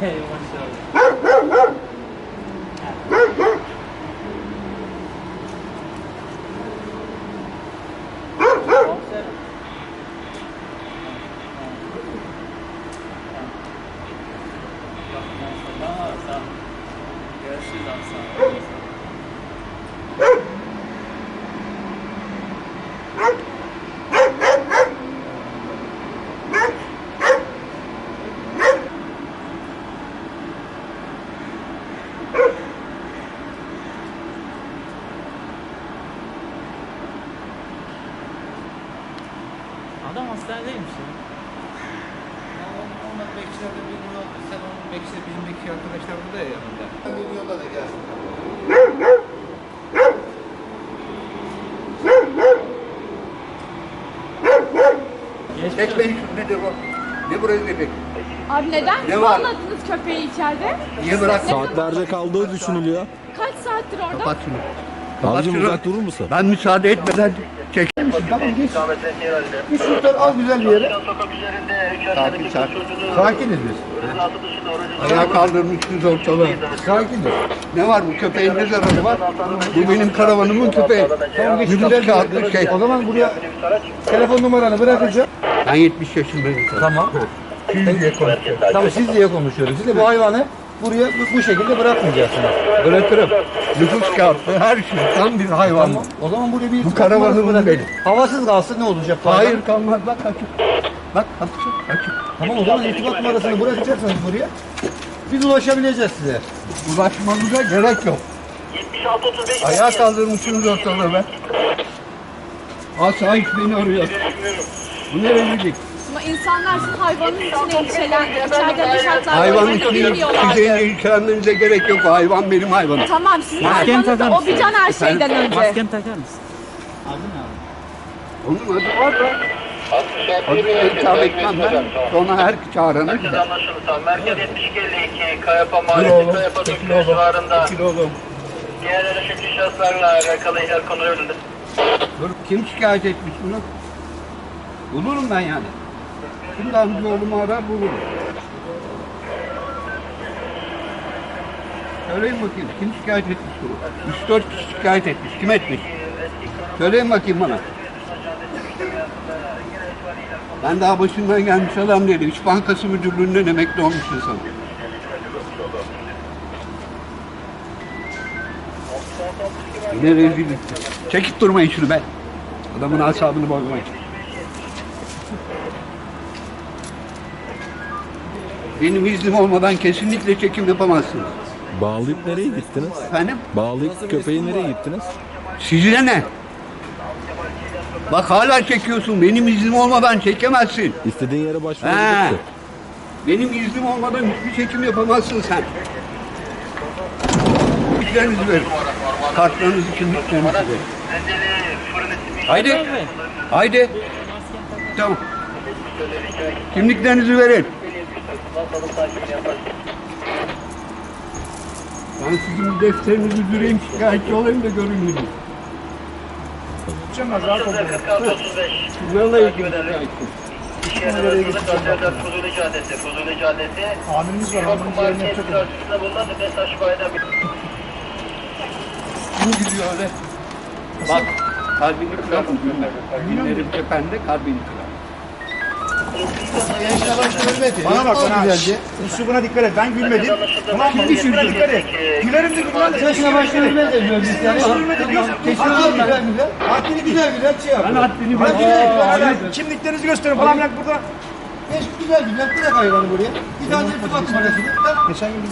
Hey maşallah. Görüşürüz abi sağ ol. Adam hastanedeymiş ya. Onlar bekçilerde bir burada, sen onun bekçileri, bizim bekçi arkadaşlar burada ya yanında. Bir yola da gelsin. Geçmiş Ekmeğin nedir bu? Ne burası bebek? Abi neden Ne var? kullanmadınız köpeği içeride? Niye bırak? Saatlerce kaldığı düşünülüyor. Kaç saattir orada? Kapat şunu. Abicim uzak durur musun? Ben müsaade etmeden çeker misin? Tamam geç. Bir şuradan al güzel bir yere. Sakin sakin. Sakiniz biz. Ayağa kaldırmışsınız ortalığı. Sakiniz. Ne var bu köpeğin ne zararı var? Bu benim karavanımın köpeği. Tamam geç güzel kağıtlı şey. O zaman buraya telefon numaranı bırakacağım. Ben 70 yaşındayım. Tamam. Siz diye konuşuyorum. Tamam siz diye konuşuyoruz. Siz de bu hayvanı buraya bu, bu şekilde bırakmayacaksınız. Bırakırım. Nüfus kağıtlı her şey. Tam bir hayvan. Tamam. O zaman buraya bir Bu karavanımın bırakın. benim. Havasız kalsın ne olacak? Hayır kalmaz bak açık. Bak açık açık. Tamam o zaman irtibat numarasını bırakacaksınız buraya. Biz ulaşabileceğiz size. Ulaşmanıza gerek yok. Ayağa kaldırmışsınız ortalığı be. Asayiş beni arıyor. Bu ne rezillik? Ama insanlar sizin hayvanın için endişelendi. İçeride şartlar Hayvan olduğunu için bilmiyorlardı. sizin ilgilenmenize gerek yok. O hayvan benim hayvanım. Tamam sizin Maskeni hayvanınız takar da o mısın? bir can her şeyden önce. Maskeni takar mısın? Onun adı var da. Adını hitap etmem ben. Sonra her çağırana gider. Anlaşıldı tamam. Merkez 7252 Kayapa Dur Mahallesi. Kayapa oğlum. civarında Çekil oğlum. diğer erişimci şahıslarla alakalı el kontrolünde. Dur kim şikayet etmiş bunu? Bulurum ben yani. Şimdi amcaoğlumu arar bulurum. Söyleyin bakayım kim şikayet etmiş bunu? 3-4 kişi şikayet etmiş. Kim etmiş? Söyleyin bakayım bana. Ben daha başından gelmiş adam değilim. İş Bankası Müdürlüğü'nden emekli olmuş insan. Yine rezillik. Çekip durmayın şunu be. Adamın asabını bozmayın. Benim iznim olmadan kesinlikle çekim yapamazsınız. Bağlayıp nereye gittiniz? Efendim? Bağlayıp köpeği nereye gittiniz? Size ne? Bak hala çekiyorsun. Benim iznim olmadan çekemezsin. İstediğin yere He. başvurabilirsin. Benim iznim olmadan hiçbir çekim yapamazsın sen. Kimliklerinizi verin. Kartlarınızı, kimliklerinizi verin. Haydi. Haydi. Tamam. Kimliklerinizi verin. Ben sizin defterinizi düzüreyim, şikayetçi olayım da görün günü. 46 35. Bunlarla ilgili şikayetçi. İş yeri arasında Gaziantep Fuzuli Caddesi. Fuzuli Caddesi. Amirimiz var. Çok market karşısında bulunan Mesaj Bay'da bir Kim gidiyor öyle? Bak, kalbini kırarım gülme. Günlerim tepende, kalbini kırarım. Bana bak bana. Güzelce. Üslubuna dikkat et. Ben gülmedim. Tamam mı? Üslubuna dikkat et. Gülerim de gülmem de. Saçına başına gülmez de de diyorsun. Haddini güzel güzel. Haddini güzel güzel şey yap. Ben haddini güzel. Kimliklerinizi gösterin falan filan burada. Geç güzel güzel bırak hayvanı buraya. Bir tane irtibat numarasını. Geçen gün